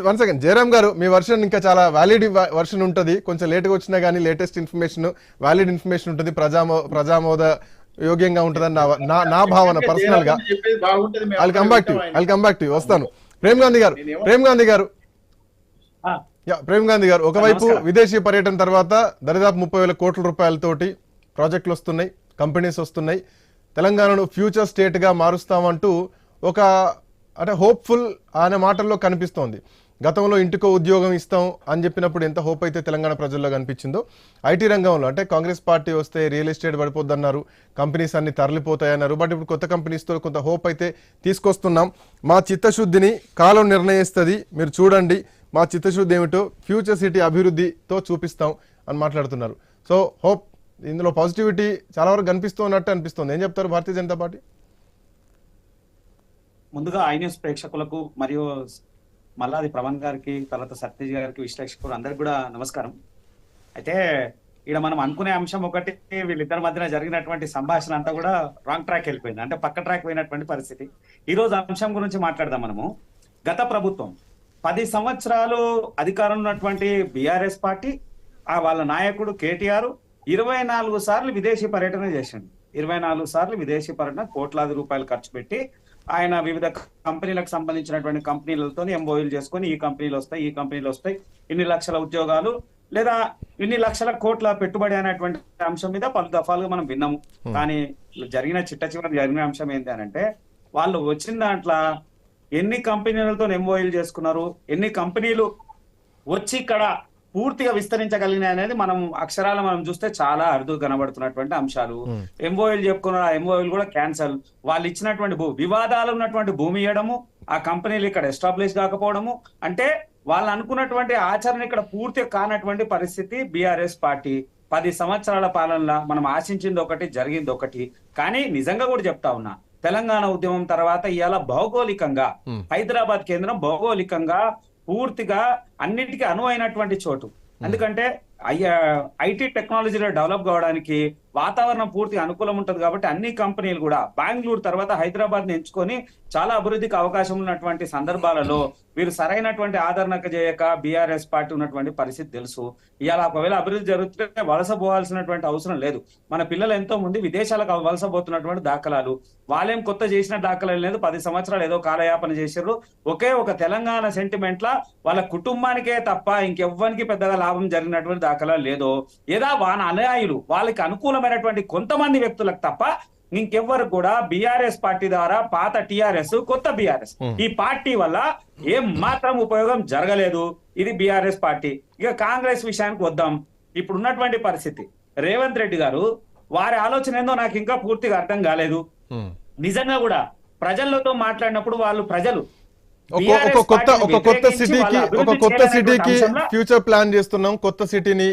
One second. Jayaram గారు మీ version ఇంకా చాలా వ్యాలిడ్ వర్షన్ ఉంటుంది. కొంచెం లేట్గా వచ్చినా కానీ లేటెస్ట్ ఇన్ఫర్మేషన్ వ్యాలిడ్ ఇన్ఫర్మేషన్ ఉంటుంది. ప్రజామో ప్రజామోద యోగ్యంగా ఉంటుందని నా- నా భావన పర్సనల్గా. I'll come back to I'll come back to వస్తాను. ప్రేమ్ గాంధీ గారు ప్రేమ్ గాంధీ గారు. ప్రేమ్ గాంధీ గారు ఒకవైపు. విదేశీ పర్యటన తర్వాత దరిదాపు ముప్పై వేల కోట్ల రూపాయలతోటి ప్రాజెక్టులు వస్తున్నాయి కంపెనీస్ వస్తున్నాయి. తెలంగాణను ఫ్యూచర్ స్టేట్గా మారుస్తామంటూ ఒక అంటే హోప్ఫుల్ అనే మాటల్లో కనిపిస్తోంది. గతంలో ఇంటికో ఉద్యోగం ఇస్తాం అని చెప్పినప్పుడు ఎంత హోప్ అయితే తెలంగాణ ప్రజల్లో కనిపించిందో ఐటీ రంగంలో అంటే కాంగ్రెస్ పార్టీ వస్తే రియల్ ఎస్టేట్ పడిపోద్దన్నారు కంపెనీస్ అన్ని తరలిపోతాయన్నారు బట్ ఇప్పుడు కొత్త కంపెనీస్తో కొంత హోప్ అయితే తీసుకొస్తున్నాం. మా చిత్తశుద్ధిని కాలం నిర్ణయిస్తుంది మీరు చూడండి మా చిత్తశుద్ధి ఏమిటో ఫ్యూచర్ సిటీ అభివృద్ధితో చూపిస్తాం అని మాట్లాడుతున్నారు. సో హోప్ ఇందులో పాజిటివిటీ చాలా వరకు కనిపిస్తున్నట్టు అనిపిస్తుంది. ఏం చెప్తారు భారతీయ జనతా పార్టీ? ముందుగా ఐ ప్రేక్షకులకు మరియు మళ్ళా అది ప్రవణ్ గారికి తర్వాత సత్యజ్ గారికి విశ్లేషకులు అందరికి కూడా నమస్కారం. అయితే ఇక్కడ మనం అనుకునే అంశం ఒకటి వీళ్ళిద్దరి మధ్యన జరిగినటువంటి సంభాషణ అంతా కూడా రాంగ్ ట్రాక్ వెళ్ళిపోయింది. అంటే పక్క ట్రాక్ పోయినటువంటి పరిస్థితి. ఈ రోజు అంశం గురించి మాట్లాడదాం మనము. గత ప్రభుత్వం పది సంవత్సరాలు అధికారంలో ఉన్నటువంటి బీఆర్ఎస్ పార్టీ ఆ వాళ్ళ నాయకుడు కేటీఆర్ ఇరవై నాలుగు సార్లు విదేశీ పర్యటన చేసిండు. ఇరవై నాలుగు సార్లు విదేశీ పర్యటన కోట్లాది రూపాయలు ఖర్చు పెట్టి ఆయన వివిధ కంపెనీలకు సంబంధించినటువంటి కంపెనీలతో ఎంఓయూలు చేసుకొని ఈ కంపెనీలు వస్తాయి ఈ కంపెనీలు వస్తాయి. ఇన్ని లక్షల ఉద్యోగాలు లేదా ఇన్ని లక్షల కోట్ల పెట్టుబడి అనేటువంటి అంశం మీద పలు దఫాలుగా మనం విన్నాము. కానీ జరిగిన చిట్ట చివరి జరిగిన అంశం ఏంటి అని అంటే వాళ్ళు వచ్చిన దాంట్లో ఎన్ని కంపెనీలతో ఎంఓయూలు చేసుకున్నారు ఎన్ని కంపెనీలు వచ్చి ఇక్కడ పూర్తిగా విస్తరించగలిగినాయి అనేది మనం అక్షరాలు మనం చూస్తే చాలా అరుదు కనబడుతున్నటువంటి అంశాలు. ఎంఓఎల్ చెప్పుకున్న ఎంఓఎల్ కూడా క్యాన్సల్ వాళ్ళు ఇచ్చినటువంటి భూ వివాదాలు ఉన్నటువంటి భూమి ఇవ్వడము ఆ కంపెనీలు ఇక్కడ ఎస్టాబ్లిష్ కాకపోవడము అంటే వాళ్ళు అనుకున్నటువంటి ఆచరణ ఇక్కడ పూర్తిగా కానటువంటి పరిస్థితి బీఆర్ఎస్ పార్టీ. పది సంవత్సరాల పాలనలో మనం ఆశించింది ఒకటి జరిగింది ఒకటి. కానీ నిజంగా కూడా చెప్తా ఉన్నా తెలంగాణ ఉద్యమం తర్వాత ఇవాళ భౌగోళికంగా. హైదరాబాద్ కేంద్రం భౌగోళికంగా పూర్తిగా అన్నిటికీ అనువైనటువంటి చోటు. ఎందుకంటే ఐటీ టెక్నాలజీలో డెవలప్ కావడానికి వాతావరణం పూర్తిగా అనుకూలం ఉంటుంది కాబట్టి అన్ని కంపెనీలు కూడా బెంగళూరు తర్వాత హైదరాబాద్ని ఎంచుకొని చాలా అభివృద్ధికి అవకాశం ఉన్నటువంటి సందర్భాలలో వీరు సరైనటువంటి ఆదరణ చేయక బీఆర్ఎస్ పార్టీ ఉన్నటువంటి పరిస్థితి తెలుసు. ఇవాళ ఒకవేళ అభివృద్ధి జరుగుతుంటే వలస పోవాల్సినటువంటి అవసరం లేదు. మన పిల్లలు ఎంతో మంది విదేశాలకు వలస పోతున్నటువంటి దాఖలాలు. వాళ్ళేం కొత్త చేసిన దాఖలాలు లేదు. పది సంవత్సరాలు ఏదో కాలయాపన చేశారు ఒకే ఒక తెలంగాణ సెంటిమెంట్ లా వాళ్ళ కుటుంబానికే తప్ప ఇంకెవ్వరికి పెద్దగా లాభం జరిగినటువంటి దాఖలాలు లేదో ఏదా వాన అనుయాయులు వాళ్ళకి అనుకూలమైనటువంటి కొంతమంది వ్యక్తులకు తప్ప ఇంకెవ్వరు కూడా బీఆర్ఎస్ పార్టీ ద్వారా పాత టిఆర్ఎస్ కొత్త బీఆర్ఎస్. ఈ పార్టీ వల్ల ఏం మాత్రం ఉపయోగం జరగలేదు. ఇది బీఆర్ఎస్ పార్టీ. ఇక కాంగ్రెస్ విషయానికి వద్దాం. ఇప్పుడు ఉన్నటువంటి పరిస్థితి. రేవంత్ రెడ్డి గారు వారి ఆలోచన ఏందో నాకు ఇంకా పూర్తిగా అర్థం కాలేదు. నిజంగా కూడా ప్రజలతో మాట్లాడినప్పుడు వాళ్ళు ప్రజలు ఒక కొత్త ఒక కొత్త సిటీకి ఒక కొత్త సిటీకి ఫ్యూచర్ ప్లాన్ చేస్తున్నాం. కొత్త సిటీని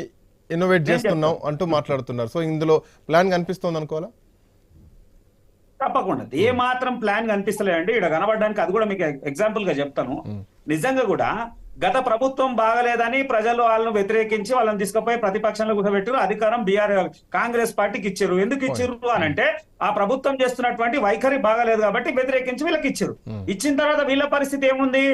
ఇన్నోవేట్ నేను చేస్తున్నాం అంటూ మాట్లాడుతున్నారు. సో ఇందులో ప్లాన్ కనిపిస్తుంది అనుకోవాలా? తప్పకుండా. ఏ మాత్రం ప్లాన్ కనిపిస్తలేదండి. ఇక్కడ కనబడడానికి అది కూడా మీకు ఎగ్జాంపుల్గా చెప్తాను. నిజంగా కూడా గత ప్రభుత్వం బాగలేదని ప్రజలు వాళ్ళను వ్యతిరేకించి వాళ్ళని తీసుకుపోయి ప్రతిపక్షంలో కూర్చోబెట్టి అధికారం బీఆర్ కాంగ్రెస్ పార్టీకి ఇచ్చారు. ఎందుకు ఇచ్చారు అని అంటే ఆ ప్రభుత్వం చేస్తున్నటువంటి వైఖరి బాగలేదు కాబట్టి వ్యతిరేకించి వీళ్ళకి ఇచ్చారు. ఇచ్చిన తర్వాత వీళ్ళ పరిస్థితి ఏముంది?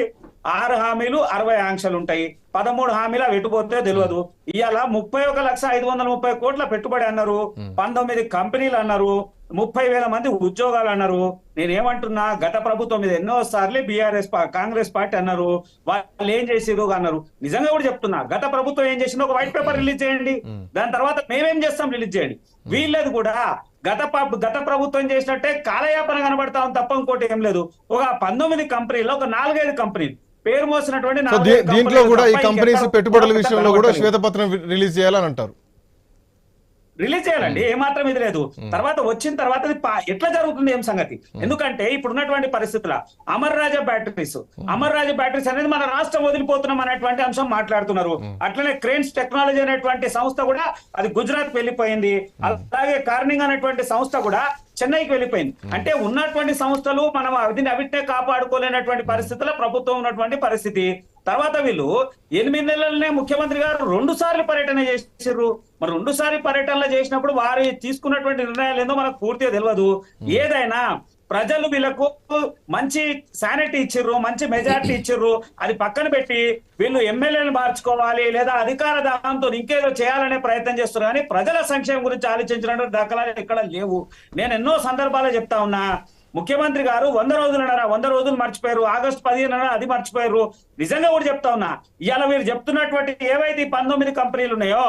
ఆరు హామీలు అరవై ఆంక్షలు ఉంటాయి. పదమూడు హామీలు అవి ఎటుపోతే తెలియదు ఇవాళ ముప్పై ఒక లక్ష ఐదు వందల ముప్పై కోట్ల పెట్టుబడి అన్నారు. పంతొమ్మిది కంపెనీలు అన్నారు. ముప్పై వేల మంది ఉద్యోగాలు అన్నారు. నేనేమంటున్నా గత ప్రభుత్వం మీద ఎన్నో సార్లు బీఆర్ఎస్ కాంగ్రెస్ పార్టీ అన్నారు. వాళ్ళు ఏం చేసిరు అన్నారు. నిజంగా కూడా చెప్తున్నా గత ప్రభుత్వం ఏం చేసిందో ఒక వైట్ పేపర్ రిలీజ్ చేయండి. దాని తర్వాత మేమేం చేస్తాం రిలీజ్ చేయండి. వీళ్ళది కూడా గత గత ప్రభుత్వం చేసినట్టే కాలయాపన కనబడతాం తప్ప ఇంకోటి ఏం లేదు. ఒక పంతొమ్మిది కంపెనీలు ఒక నాలుగైదు కంపెనీలు పేరు మోసినటువంటి దీంట్లో కూడా ఈ కంపెనీస్ పెట్టుబడుల విషయంలో కూడా. శ్వేతపత్రం రిలీజ్ చేయాలని అంటారు రిలీజ్ చేయాలండి ఏ మాత్రం ఇది లేదు. తర్వాత వచ్చిన తర్వాత ఎట్లా జరుగుతుంది ఏం సంగతి? ఎందుకంటే ఇప్పుడు ఉన్నటువంటి పరిస్థితుల అమర్ రాజా బ్యాటరీస్ అమర్ రాజా బ్యాటరీస్ అనేది మన రాష్ట్రం వదిలిపోతున్నాం అనేటువంటి అంశం మాట్లాడుతున్నారు. అట్లనే క్రేన్స్ టెక్నాలజీ అనేటువంటి సంస్థ కూడా అది గుజరాత్ వెళ్ళిపోయింది. అలాగే కార్నింగ్ అనేటువంటి సంస్థ కూడా చెన్నైకి వెళ్ళిపోయింది. అంటే ఉన్నటువంటి సంస్థలు మనం అవిటిని అవిటినే కాపాడుకోలేనటువంటి పరిస్థితుల్లో ప్రభుత్వం ఉన్నటువంటి పరిస్థితి. తర్వాత వీళ్ళు ఎనిమిది నెలలనే ముఖ్యమంత్రి గారు రెండు సార్లు పర్యటన చేసారు మరి రెండు సార్లు పర్యటనలు చేసినప్పుడు వారు తీసుకున్నటువంటి నిర్ణయాలు ఏందో మనకు పూర్తిగా తెలియదు ఏదైనా ప్రజలు వీళ్ళకు మంచి శానిటీ ఇచ్చిర్రు మంచి మెజారిటీ ఇచ్చిర్రు అది పక్కన పెట్టి వీళ్ళు ఎమ్మెల్యేలు మార్చుకోవాలి లేదా అధికార దానంతో ఇంకేదో చేయాలనే ప్రయత్నం చేస్తారు కానీ ప్రజల సంక్షేమం గురించి ఆలోచించినటువంటి దాఖలాలు ఇక్కడ లేవు. నేను ఎన్నో సందర్భాలు చెప్తా ఉన్నా ముఖ్యమంత్రి గారు వంద రోజులన్నారా? వంద రోజులు మర్చిపోయారు. ఆగస్టు పదిహేను అది మర్చిపోయారు. నిజంగా కూడా చెప్తా ఉన్నా ఇవాళ మీరు చెప్తున్నటువంటి ఏవైతే పంతొమ్మిది కంపెనీలు ఉన్నాయో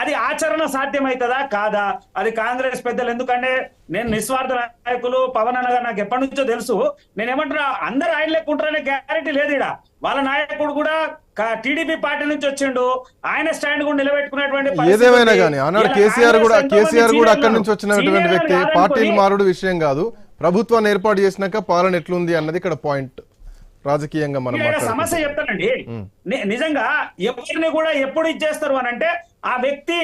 అది ఆచరణ సాధ్యమవుతుందా కాదా? అది కాంగ్రెస్ పెద్దలు ఎందుకంటే నేను నిస్వార్థ నాయకులు పవన్ అన్న గారు నాకు ఎప్పటి నుంచో తెలుసు. నేను ఏమంటున్నా అందరు ఆయన లెక్క ఉంటారనే గ్యారెంటీ లేదు ఇక్కడ వాళ్ళ నాయకుడు కూడా టీడీపీ పార్టీ నుంచి వచ్చిండు. ఆయన స్టాండ్ కూడా నిలబెట్టుకున్నటువంటి ఏదేమైనా. కానీ ఆనాడు కేసీఆర్ కూడా కేసీఆర్ కూడా అక్కడి నుంచి వచ్చినటువంటి వ్యక్తి. పార్టీలు మారుడు విషయం కాదు. ప్రభుత్వాన్ని ఏర్పాటు చేసినాక పాలన ఎట్లుంది అన్నది ఇక్కడ పాయింట్. రాజకీయంగా మనం సమస్య చెప్తానండి. నిజంగా ఎవరిని కూడా ఎప్పుడు ఇచ్చేస్తారు అని అంటే ఆ వ్యక్తి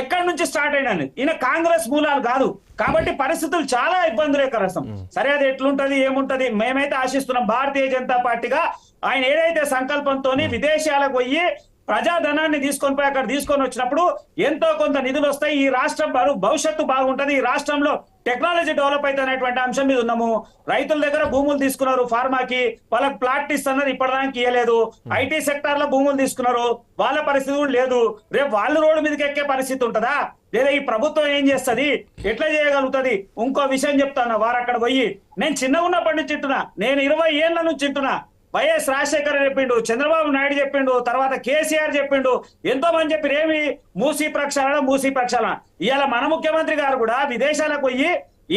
ఎక్కడి నుంచి స్టార్ట్ అయినది ఈయన కాంగ్రెస్ మూలాలు కాదు. కాబట్టి పరిస్థితులు చాలా ఇబ్బందులేకరస్తాం సరే అది ఎట్లుంటది ఏముంటది? మేమైతే ఆశిస్తున్నాం భారతీయ జనతా పార్టీగా ఆయన ఏదైతే సంకల్పంతో విదేశాలకు పోయి ప్రజాధనాన్ని తీసుకొని పోయి అక్కడ తీసుకొని వచ్చినప్పుడు ఎంతో కొంత నిధులు వస్తాయి. ఈ రాష్ట్రం భవిష్యత్తు బాగుంటది. ఈ రాష్ట్రంలో టెక్నాలజీ డెవలప్ అయితే అనేటువంటి అంశం మీద ఉన్నాము. రైతుల దగ్గర భూములు తీసుకున్నారు. ఫార్మాకి వాళ్ళకి ప్లాట్ ఇస్తున్నారు ఇప్పటిదానికి ఇవ్వలేదు ఐటీ సెక్టార్లో భూములు తీసుకున్నారు. వాళ్ళ పరిస్థితి కూడా లేదు. రేపు వాళ్ళు రోడ్డు మీదకి ఎక్కే పరిస్థితి ఉంటుందా? లేదా ఈ ప్రభుత్వం ఏం చేస్తది? ఎట్లా చేయగలుగుతది? ఇంకో విషయం చెప్తాను. వారు అక్కడ పోయి నేను చిన్నగా ఉన్నప్పటి నుంచి తింటున్నా నేను ఇరవై ఏళ్ళ నుంచి తింటున్నా వైఎస్ రాజశేఖర్ చెప్పిండు చంద్రబాబు నాయుడు చెప్పిండు తర్వాత కేసీఆర్ చెప్పిండు. ఎంతో మంది చెప్పారు ఏమి మూసీ ప్రక్షాళన మూసీ ప్రక్షాళన. ఇవాళ మన ముఖ్యమంత్రి గారు కూడా విదేశాలకు పోయి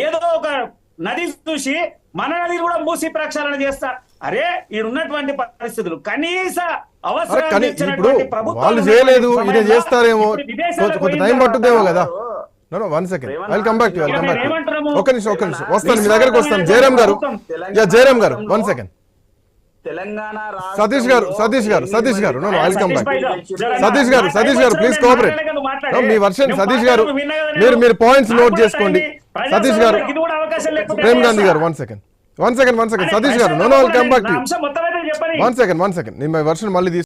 ఏదో ఒక నది చూసి మన నది కూడా మూసీ ప్రక్షాళన చేస్తా అరే ఈడున్నటువంటి పరిస్థితులు కనీస అవసరం వాళ్ళు చేయలేదు ఇదే చేస్తారేమో. కొంచెం కొంత టైం పట్టుద్దేమో కదా. One second I come back to I come back ఏమంటున్నాము? ఒక్క నిమిషం ఒక్క నిమిషం. వస్తాను మీ దగ్గరకు వస్తాను. జయరామ్ గారు. యా జయరామ్ గారు. వన్ సెకండ్ తెలంగాణ సతీష్ గారు Satish garu Satish garu no I come back Satish garu Satish garu please cooperate me version Satish గారు మీరు మీరు పాయింట్స్ నోట్ చేసుకోండి. Satish garu. Prem Gandhi garu one second one second one second Satish garu no no come back one second one second నేను my version మళ్ళీ